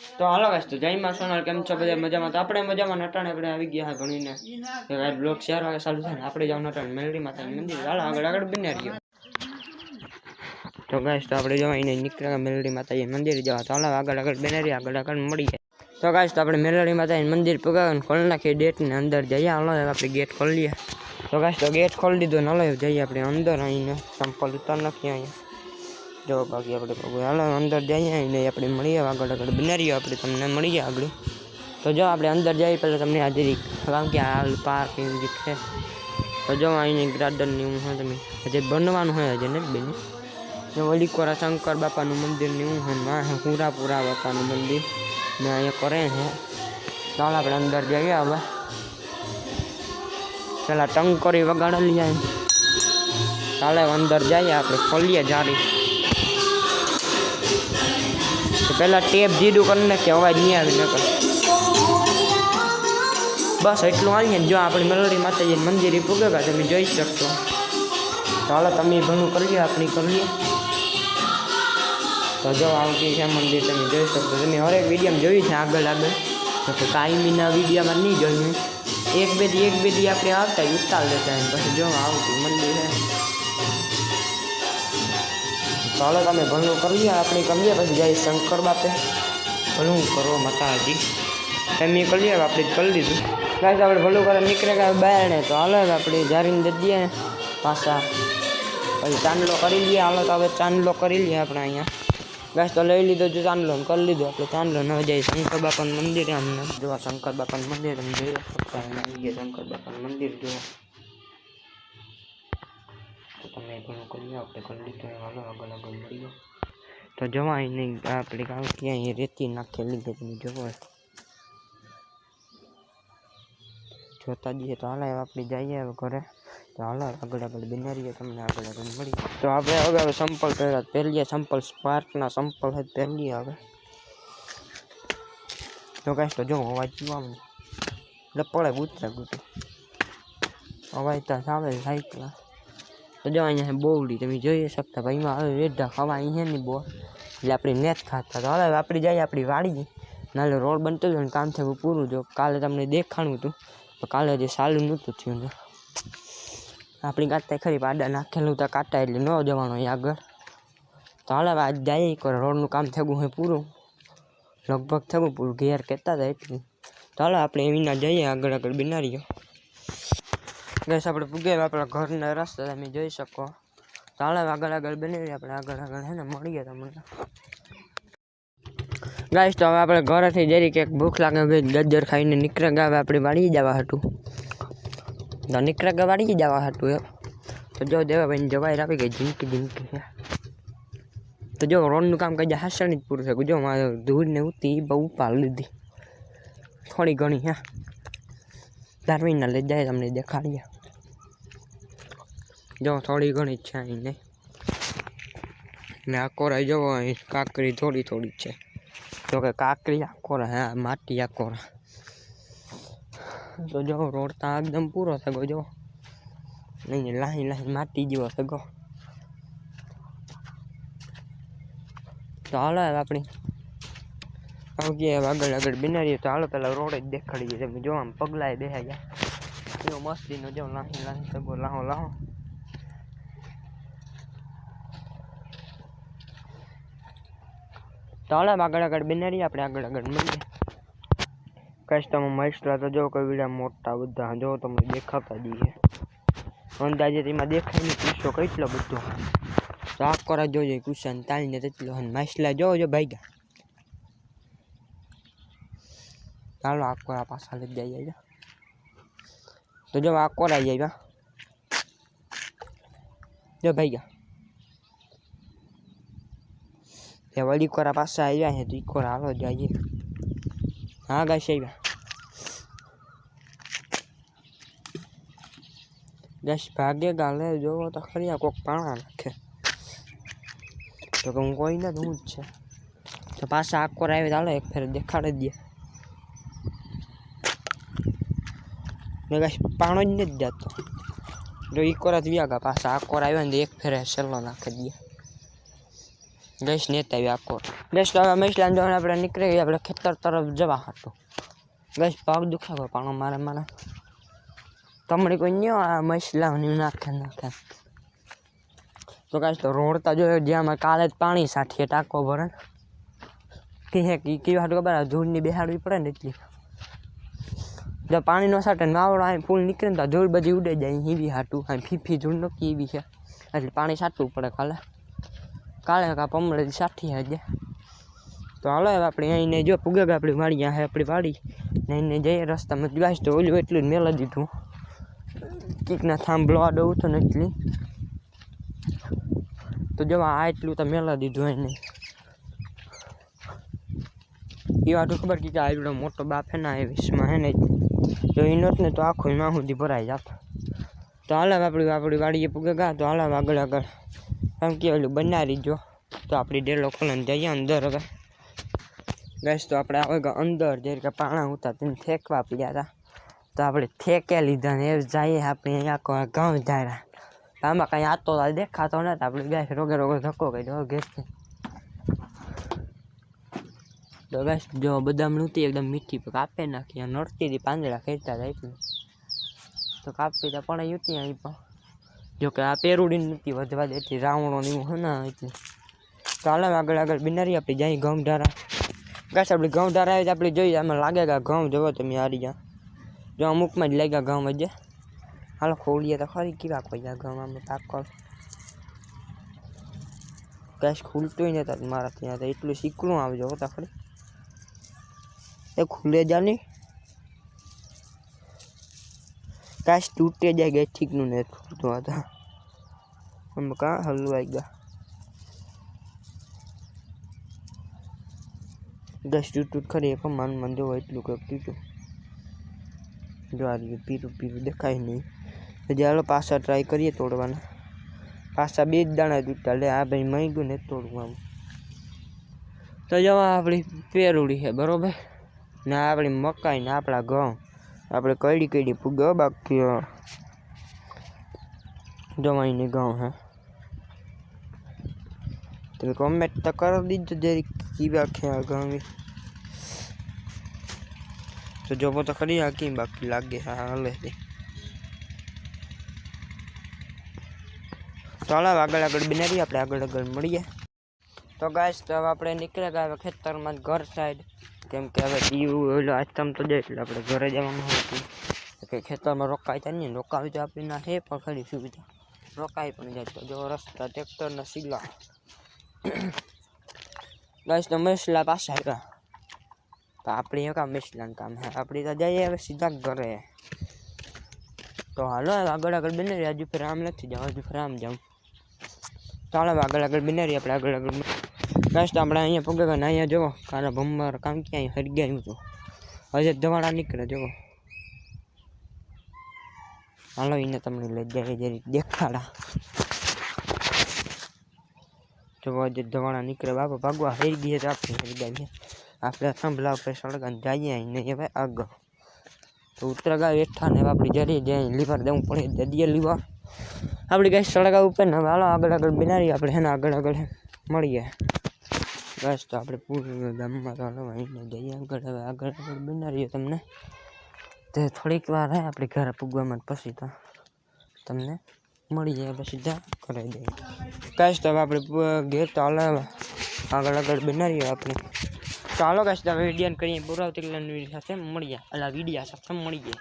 તો હાલો ગાઈસ તો જય માં સોનલ, કેમ છો? બધા મજામાં? તો આપણે મજામાં નટાણે આપણે આવી ગયા ભણીને. બ્લોક શેર વાગે ચાલુ થાય આપણે જાવ નટાણે મેલડી માતા મંદિર. હાલો, આગળ આગળ બને રહ્યો તો ગાઈસ તો આપણે જવા એને નીકળ્યા મેલડી માતાજી મંદિર જવા. તો હાલો, આગળ આગળ બને રહ્યા આગળ આગળ મળી જાય તો ગાઈસ તો આપણે મેલડી માતાજી મંદિર પગાવીને ખોલી નાખીએ ડેટ ને અંદર જઈએ. હાલો આપણે ગેટ ખોલીએ. તો ગાઈસ તો ગેટ ખોલી દીધો ન લઈ જઈએ આપણે અંદર અહીં સંપલ ઉતાર નાખીએ અહીંયા. જો બાકી આપણે હાલો અંદર જઈએ ને આપણે મળીએ આગળ આગળ. બનાવીએ આપણે તમને મળીએ આગળ. તો જો આપણે અંદર જઈએ, પહેલાં તમને હાજરી કારણ કે હાલ પાર્ક એવું છે. તો જો અહીંની ગાર્ડનની હું હોય તમે. હજી બનવાનું હોય હજી ને બેન? ને વલીકોરા શંકર બાપાનું મંદિર ને હોયમાં પૂરાપુરા બાપાનું મંદિર. ને અહીંયા કરે છે. ચાલ આપણે અંદર જઈએ હવે. પેલા ટંકોરી વગાડેલી જાય ચાલે, અંદર જઈએ આપણે. ખોલીએ જારી તો પહેલાં ટેપ જીડું કરી નાખીએ અવાજ નહીં આવે નકર. બસ એટલું આવીએ ને જો આપણી મેલોડી માતાજી મંદિર પૂગેગા, તમે જોઈ શકશો. હાલો, તમે ઘણું કરીએ આપણી કરીએ તો જો આવતી છે મંદિર, તમે જોઈ શકશો. તમે હરેક વિડીયોમાં જોયું છે આગળ આગળ. તો કાયમીના વિડીયોમાં નહીં જોયું. એક બે એક બે આપણે આવતા ઉતાર દેતા પછી જો આવતું મંદિર ચાલો તમે ભણવું કરીએ, આપણે કરીએ પછી જાય શંકર બાપે. ભણવું કરો માતાજી. તમે કરીએ આપણે કરી લીધું. ગાય આપણે ભલું કરે નીકળે ગયા બહાર ને, તો હાલો હવે આપણે જારીને દઈ દઈએ પાછા. પછી ચાંદલો કરી લઈએ, હાલો તો હવે ચાંદલો કરી લઈએ આપણે અહીંયા. ગાય તો લઈ લીધો જો ચાંદલો ને કરી લીધો. આપણે ચાંદલો ન જાય શંકર બાપાનું મંદિર. અમને જોવા શંકર બાપાનું મંદિર, તમે જોઈ શકતા અમે આવી ગયા શંકર બાપાનું મંદિર, જોવા. તો તમે ઘણું કરી આપણે કરી લીધું હાલો, આગળ આગળ મળીએ. તો જવાય નહીં આપણે ગામ ક્યાંય રેતી નાખેલી છે તમે જોવો જોતા જઈએ તો હાલ આપણે જઈએ હવે ઘરે. તો હાલો આગળ આગળ બનાવીએ તમને આગળ આગળ મળીએ. તો આપણે હવે હવે સંપલ પહેલા પહેરીએ સંપલ સ્પાર્કના સંપલ જ પહેરીએ હવે. તો કાંઈ તો જો, અવાજ જોવા લપડે ગુતરે ઉતરે ગુતું અવાજ તો આવે, સાયકલ. તો જો અહીંયા બોવડી, તમે જોઈ શકતા ભાઈમાં હવે રેઢા ખાવા અહીંયા નહીં બહુ એટલે આપણે નેત ખાતા. તો હવે આપણે જઈએ, આપણી વાડી નાલે રોડ બનતો હતો ને, કામ થયું પૂરું. જો કાલે તમને દેખાણું હતું. તો કાલે જે સારું નહોતું થયું આપણી કાંટા ખરી પાડા નાખેલું તો કાંટા એટલે ન જવાનું અહીં આગળ. તો હાલ આજ જાય એકવાર રોડનું કામ થયું હોય પૂરું. લગભગ થયું પૂરું. ઘેર કહેતા હતા એટલું. તો હાલ, આપણે એવીના જઈએ આગળ આગળ બનાવીએ ગેસ આપણે પૂગે આપણા ઘરના રસ્તા તમે જોઈ શકો. હાલ આગળ આગળ બનાવીએ આપણે આગળ આગળ હે ને મળીએ તમને. ગાઈશ તો હવે આપણે ઘરેથી જરી ક્યાંક ભૂખ લાગે ગઈ, ગજર ખાઈને નીકળે ગાવે આપણે વાળી જવા હતું તો નીકળે ગા વાળી જવા હતું એમ. તો જો દેવાભાઈ જવાઈ રાખી ગઈ, ઝીંકી છે તો જો રોડનું કામ કઈ હાસણી જ પૂરું થયું જો મારે ધૂળ ને ઉતી બહુ ઉપાડ લીધી. થોડી ઘણી, હે. ધારવીના લઈ જાય, તમને દેખાડીએ જો, થોડી ઘણી છે અહીં નહીં ને આ કોરાઈ જવો અહીં કાકરી થોડી થોડી છે. જો કે આ કોરા, હા, માટી આકોરા તો જો, રોડ તો એકદમ પૂરો થયો જો. નહીં લાહી લાહી માટી જેવો થયો તો હાલો આપણી આવગી હવે આગળ આગળ બનાવીએ તો હાલો પેલા રોડ જ દેખાડીએ તમે જો આમ પગલાએ બેસી ગયા. એવો મસ્તીનો જો લાહી લાહી સગો લાહો લાહો. તો હાલો હવે આગળ આગળ બનાવીએ આપણે આગળ આગળ મળીએ. કસ્ટમર માસ્ટર તો જો કોઈ વિડા મોટા બધા જો તમને દેખાતા જઈએ અંદાજે તેમાં દેખાય નહીં, પીસો કેટલો બધો. તો આ કોરા જોજો, કુશન તાલીને તેટલો અને માછલા જોજો ભાઈ ચાલો આ કોરા પાછા લઈ જઈએ તો જો, આ કોરા જાય, જો. ભાઈ એ વળી કોરા પાછા આવ્યા છે તો ઈ કોરા હાલો, જઈએ. હા, ગાઈસ, આવ્યા. ગેસ ભાગે ગાલે જોવો તો ખરી, આ કોક પાણા નાખે. તો કે હું કોઈ નથી હું જ છે. તો પાછા આકોર આવે ચાલો એક ફેર દેખાડી દે. ને કાંઈ પાણો જ નથી જતો. જો ઈ કોરા વ્યા ગયા પાછા આકોર આવ્યા ને એક ફેરે સેલો નાખી દે. ગેસ નેતા આવી આખો ગેસ હવે મૈસલાન જવાનું આપણે નીકળી ગયા, આપણે ખેતર તરફ જવા હતું. ગેસ પગ દુખે કોઈ પાણો મારે મારે. તમને કોઈ નહીં આ મૈસલાની નાખે નાખે. તો કાંઈ તો રોડતા જોયો, જ્યાં અમે કાલે જ પાણી સાઠીએ, ટાંકો ભરે. કે હે હાટું ખબર? આ ધૂળની બેહાડવી પડે ને એટલી. જો પાણી નો સાટે નાવડો અહીં ફૂલ નીકળે ને તો ધૂળ બધી ઉડે જાય એવી હાટું આમ ફીફી ધૂળ નક્કી એવી છે. એટલે પાણી સાટવું પડે કાલે. કાલે કા પમળે સાઠી હજે. તો હાલો હવે આપણે અહીંને જો પુગે આપણી વાડી આ આપણી વાડી. ને એને જઈએ, રસ્તામાં ગાઈશ તો ઓલું એટલું જ મેલા દીધું. કીકના થાંભલો આડો ઉઠો ને એટલી તો જો આ એટલું તો મેલા દીધું એને. એ વાટું ખબર કે આ એટલો મોટો બાપ હે ને એ વીસમાં હે ને જો એ નોટ ને તો આખું ના સુધી ભરાઈ જાત. તો હાલે હવે આપણી આપણી વાડીએ પૂગે ગયા તો હાલે હવે આગળ આગળ. એમ કે ઓલું બનાવી જો. તો આપણી ડેલો ખોલને જઈએ અંદર હવે. ગેસ તો આપણે આવે ગયા અંદર જે રીતે પાણા હતા તેને ફેંકવા પડ્યા હતા તો આપણે ફેંકે લીધા ને એ જઈએ આપણે અહીંયા આખો ગામ જાય આમાં કાંઈ આતો તો દેખાતો નથી આપણે ગેસ રોગે રોગે ધક્કો કરી દો ગેસથી. તો ગેસ જો બદામ નહોતી, એકદમ મીઠી પણ કાપે નાખી અને નડતી હતી પાંદડા ખેંચતા હતા એટલું. તો કાપી તો પણ યુતી અહીં પણ. જો કે આ પેરુડી નથી વધવા દેતી, રાવણો ને એવું, હે ને, એટલે. તો હાલે આગળ આગળ બિનારી આપણી જાય ઘઉં ધારા ગાસ આપણી ઘઉં ધારા આવે તો આપણે જોઈએ, આમાં લાગે કે ઘઉં જોવો તમે હારી જા જો અમુકમાં જ લાગ્યા ઘઉં જ હાલો, ખોલીએ તો ખરી કેવા કોઈ જા ઘઉં આમાં પાકલ ગેસ ખુલતું ને તો મારા ત્યાં તો એટલું શીકલું આવજો, હો તો ખરી. એ ખુલે જા નહીં કાશ તૂટે જાય ગેસ ઠીકનું ને ખૂટતું હતા આમ કાં હલવાઈ ગયા ગેસ તૂટું ખરી એક માન મન જોવો એટલું કંઈક તૂટ્યું જો આ રહ્યું પીરું પીરું દેખાય નહીં હજી હાલો પાછા ટ્રાય કરીએ તોડવાના પાછા બે જ દાણા તૂટ્યા લે આ ભાઈ મહી ગયું ને તોડવું આમ તો જવા આપણી પેરુડી છે બરોબર ને આ આપણી મકાઈ ને આપણા ઘઉં. આપણે કઈડી કઈડી ફૂગો બાકી જવાઈની ઘઉં હે. તમે કોમેન્ટ તો કરી દીજો જરી કેવા છે આ ઘઉં તો જોવો તો ખરી આ કેમ બાકી લાગે હા હાલે છે. તો હાલો હવે આગળ આગળ બનાવી આપણે આગળ આગળ મળીએ. તો ગાઈસ, તો હવે આપણે નીકળે ગયા હવે ખેતરમાં ઘર સાઈડ કેમ કે હવે દીવું ઓલો આથમ તો જાય એટલે આપણે ઘરે જવાનું હતું કે ખેતરમાં રોકાય ત્યાં ને રોકાવી તો આપણી ના છે પણ ખરી સુવિધા. રોકાઈ પણ જાય તો જો રસ્તા ટ્રેક્ટરના સીલા ગાઈસ, તો મેસલા પાસે આવ્યા તો આપણી એક મેસલાનું કામ હે. આપણી તો જઈએ હવે સીધા ઘરે. તો હાલો આગળ આગળ બને રહી હજુ ફેર આમ નથી જાવ, હજુ ફેર આમ જાઉં ચાલો આગળ આગળ બને રહી આપણે આગળ આગળ બસ તો આપણે અહીંયા પગે ને અહીંયા જુઓ કારા ભમર કામ ક્યાંય હરી ગયા હું તો. હજે દવાડા નીકળે જુઓ હાલો, એને તમને લઈ જાય જરી દેખાડા. જો હજે દવાડા નીકળે. બાપા, ભાગવા હરી ગઈ તો આપણે હરી ગયા આપણે થાંભલા ઉપર સળગાને જઈએ અહીં હવે આગળ. તો ઉતરગા બેઠા ને આપણી જરી જાય લીવર દેવું પડે જડીએ લીવર. આપણી ગાય સળગા ઉપર ને હાલો, આગળ આગળ બનાવી આપણે હેને આગળ આગળ મળીએ. બસ તો આપણે પૂરું ગામમાં તો હાલો અહીંને જઈએ. આગળ હવે આગળ આગળ બનાવીએ તમને. તે થોડીક વાર આપણે ઘરે પૂગવામાં પછી તો તમને મળી જાય પછી સીધા કરાવી દઈએ કાશ તો હવે આપણે ઘેર તો હાલો આગળ આગળ બનાવીએ આપણે. ચાલો કાશ તો હવે વીડિયો કરીએ. પૂરા તેલાની સાથે મળીએ અલા, વિડીયા સાથે મળીએ